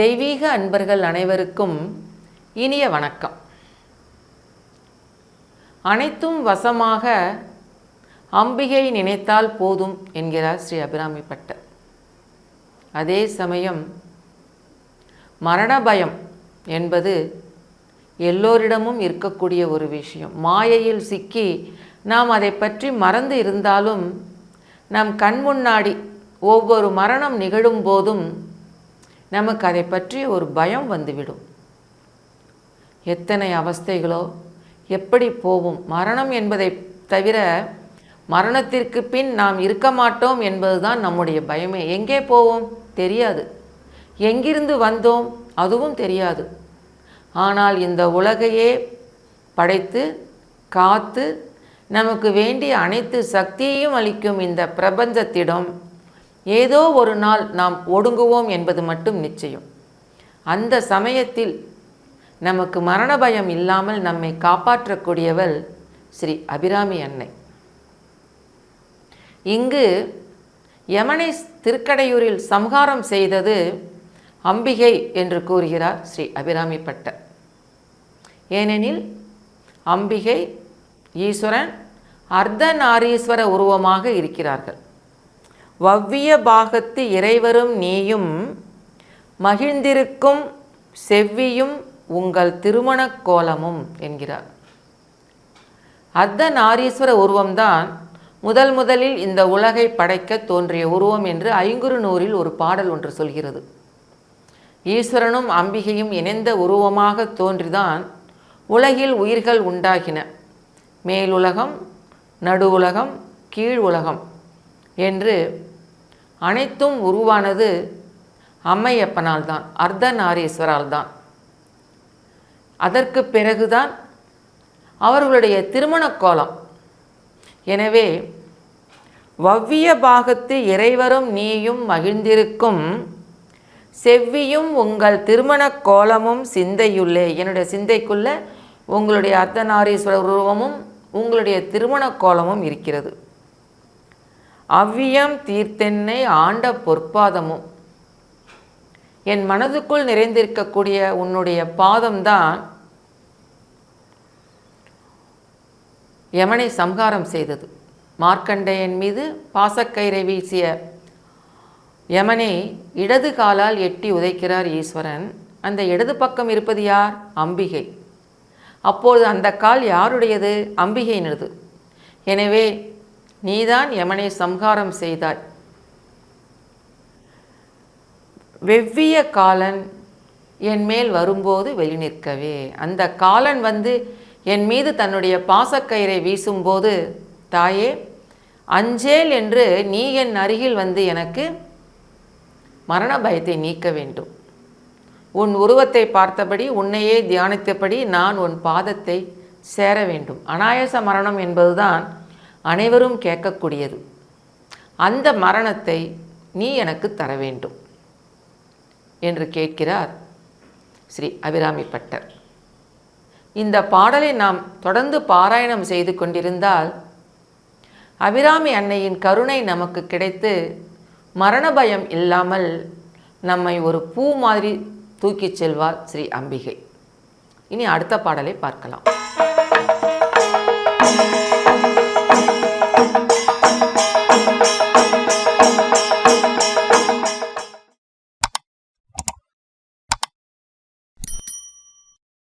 தெய்வீக அன்பர்கள் அனைவருக்கும் இனிய வணக்கம். அனைத்தும் வசமாக அம்பிகை நினைத்தால் போதும் என்கிறார் ஸ்ரீ அபிராமி பட்டர். அதே சமயம் மரண பயம் என்பது எல்லோரிடமும் இருக்கக்கூடிய ஒரு விஷயம். மாயையில் சிக்கி நாம் அதை பற்றி மறந்து இருந்தாலும் நம் கண் முன்னாடி ஒவ்வொரு மரணம் நிகழும் போதும் நமக்கு அதை பற்றி ஒரு பயம் வந்துவிடும். எத்தனை அவஸ்தைகளோ எப்படி போகும் மரணம் என்பதை தவிர மரணத்திற்கு பின் நாம் இருக்க மாட்டோம் என்பதுதான் நம்முடைய பயமே. எங்கே போவோம்? தெரியாது. எங்கிருந்து வந்தோம்? அதுவும் தெரியாது. ஆனால் இந்த உலகையே படைத்து காத்து நமக்கு வேண்டிய அனைத்து சக்தியையும் அளிக்கும் இந்த பிரபஞ்சத்திடம் ஏதோ ஒரு நாள் நாம் ஒடுங்குவோம் என்பது மட்டும் நிச்சயம். அந்த சமயத்தில் நமக்கு மரண பயம் இல்லாமல் நம்மை காப்பாற்றக்கூடியவள் ஸ்ரீ அபிராமி அன்னை. இங்கு யமனை திருக்கடையூரில் சம்ஹாரம் செய்தது அம்பிகை என்று கூறுகிறார் ஸ்ரீ அபிராமி பட்டர். ஏனெனில் அம்பிகை ஈஸ்வரன் அர்த்தநாரீஸ்வர உருவமாக இருக்கிறார்கள். வவ்விய பாகத்து இறைவரும் நீயும் மகிழ்ந்திருக்கும் செவ்வியும் உங்கள் திருமணக் கோலமும் என்கிறார். அர்த்தநாரீஸ்வர உருவம்தான் முதல் முதலில் இந்த உலகை படைக்க தோன்றிய உருவம் என்று ஐங்குறு நூறில் ஒரு பாடல் ஒன்று சொல்கிறது. ஈஸ்வரனும் அம்பிகையும் இணைந்த உருவமாக தோன்றிதான் உலகில் உயிர்கள் உண்டாகின. மேலுலகம் நடு உலகம் கீழ் உலகம் என்று அனைத்தும் உருவானது அம்மையப்பனால் தான் அர்த்தநாரீஸ்வரால் தான் அதற்கு பிறகுதான் அவர்களுடைய திருமணக் கோலம். எனவே வவ்விய பாகத்து இறைவரும் நீயும் மகிழ்ந்திருக்கும் செவ்வியும் உங்கள் திருமண கோலமும் சிந்தையுள்ளே. என்னுடைய சிந்தைக்குள்ள உங்களுடைய அர்த்தநாரீஸ்வரர் உருவமும் உங்களுடைய திருமண கோலமும் இருக்கிறது. அவ்வியம் தீர்த்தென்னை ஆண்ட பொற்பாதமும். என் மனதுக்குள் நிறைந்திருக்கக்கூடிய உன்னுடைய பாதம்தான் யமனை சம்ஹாரம் செய்தது. மார்க்கண்டையன் மீது பாசக்கயிறை வீசிய யமனை இடது காலால் எட்டி உதைக்கிறார் ஈஸ்வரன். அந்த இடது பக்கம் இருப்பது யார்? அம்பிகை. அப்போது அந்த கால் யாருடையது? அம்பிகையினது. எனவே நீதான் யமனை சம்ஹாரம் செய்தாய். வெவ்விய காலன் என் மேல் வரும்போது வெளி நிற்கவே. அந்த காலன் வந்து என் மீது தன்னுடைய பாசக்கயிறை வீசும்போது தாயே அஞ்சேல் என்று நீ என் அருகில் வந்து எனக்கு மரண பயத்தை நீக்க வேண்டும். உன் உருவத்தை பார்த்தபடி உன்னையே தியானித்தபடி நான் உன் பாதத்தை சேர வேண்டும். அனாயச மரணம் என்பதுதான் அனைவரும் கேட்கக்கூடியது. அந்த மரணத்தை நீ எனக்கு தர வேண்டும் என்று கேட்கிறார் ஸ்ரீ அபிராமி பட்டர். இந்த பாடலை நாம் தொடர்ந்து பாராயணம் செய்து கொண்டிருந்தால் அபிராமி அன்னையின் கருணை நமக்கு கிடைத்து மரண பயம் இல்லாமல் நம்மை ஒரு பூ மாதிரி தூக்கிச் செல்வார் ஸ்ரீ அம்பிகை. இனி அடுத்த பாடலை பார்க்கலாம்.